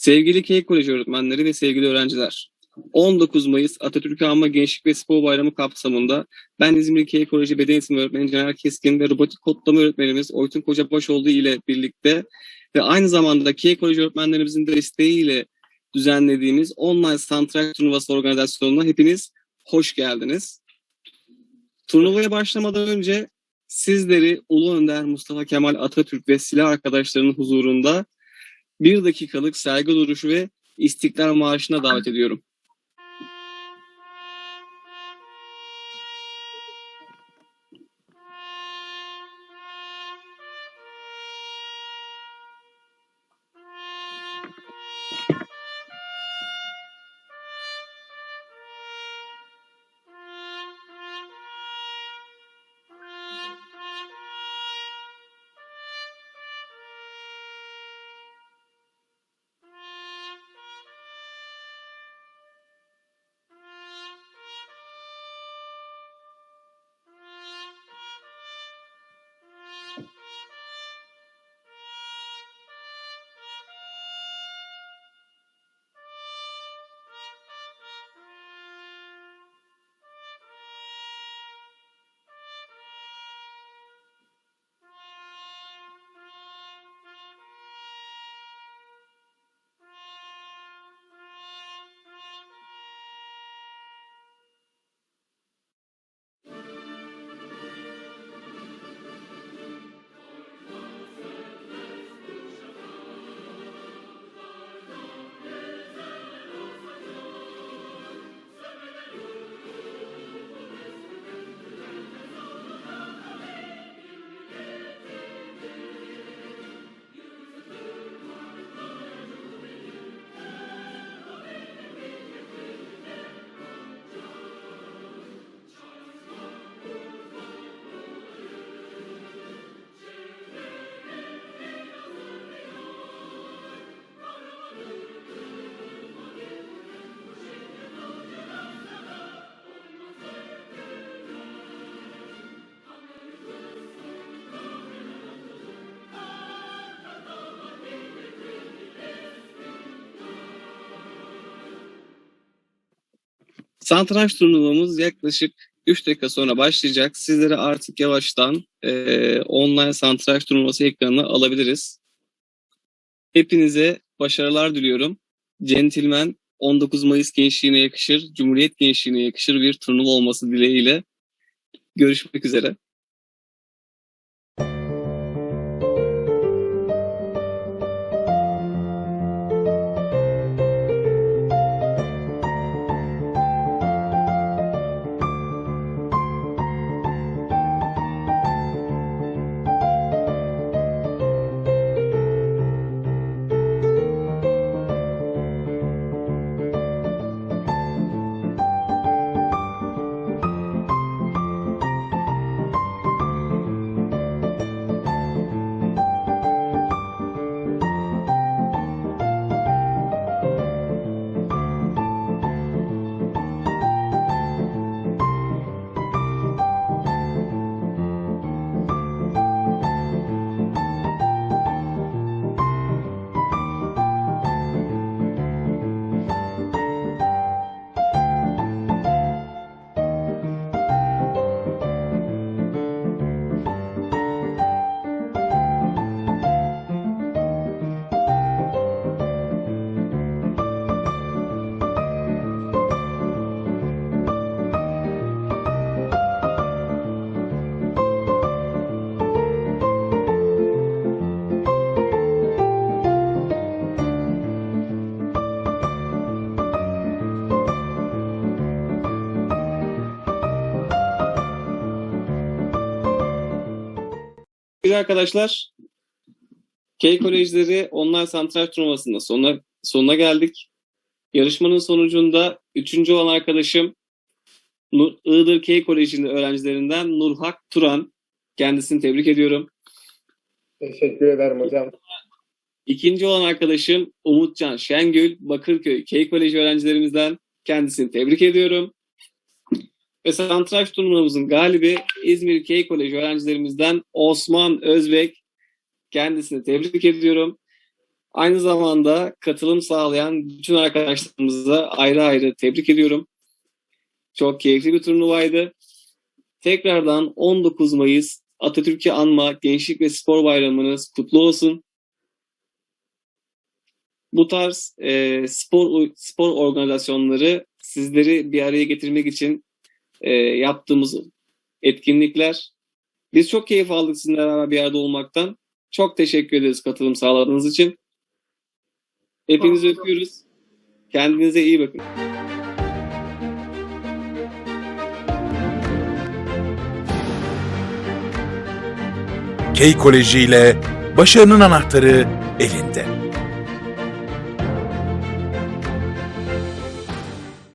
Sevgili K Koleji öğretmenleri ve sevgili öğrenciler, 19 Mayıs Atatürk Anma Gençlik ve Spor Bayramı kapsamında ben İzmir K Koleji Beden Eğitimi Öğretmeni Caner Keskin ve robotik kodlama öğretmenimiz Oytun Kocabaşoğlu ile birlikte ve aynı zamanda K Koleji öğretmenlerimizin desteğiyle düzenlediğimiz online santral turnuvası organizasyonuna hepiniz hoş geldiniz. Turnuvaya başlamadan önce sizleri Ulu Önder Mustafa Kemal Atatürk ve silah arkadaşlarının huzurunda bir dakikalık saygı duruşu ve İstiklal Marşı'na davet ediyorum. Satranç turnuvamız yaklaşık 3 dakika sonra başlayacak. Sizleri artık yavaştan eee, online satranç turnuvası ekranına alabiliriz. Hepinize başarılar diliyorum. Centilmen 19 Mayıs gençliğine yakışır, Cumhuriyet gençliğine yakışır bir turnuva olması dileğiyle. Görüşmek üzere. Sevgili arkadaşlar, K Kolejleri online satranç turnuvasında sonuna, sonuna geldik. Yarışmanın sonucunda üçüncü olan arkadaşım Nur, Iğdır K Koleji'nin öğrencilerinden Nurhak Turan. Kendisini tebrik ediyorum. Teşekkür ederim hocam. İkinci olan arkadaşım Umutcan Şengül, Bakırköy K Koleji öğrencilerimizden kendisini tebrik ediyorum. Ve satranç turnuvamızın galibi İzmir K Koleji öğrencilerimizden Osman Özbek. Kendisini tebrik ediyorum. Aynı zamanda katılım sağlayan bütün arkadaşlarımıza ayrı ayrı tebrik ediyorum. Çok keyifli bir turnuvaydı. Tekrardan 19 Mayıs Atatürk'ü anma Gençlik ve Spor Bayramınız kutlu olsun. Bu tarz e, spor spor organizasyonları sizleri bir araya getirmek için e, yaptığımız etkinlikler. Biz çok keyif aldık sizinle beraber bir yerde olmaktan. Çok teşekkür ederiz katılım sağladığınız için. Hepinizi öpüyoruz. Kendinize iyi bakın. K Koleji ile başarının anahtarı elinde.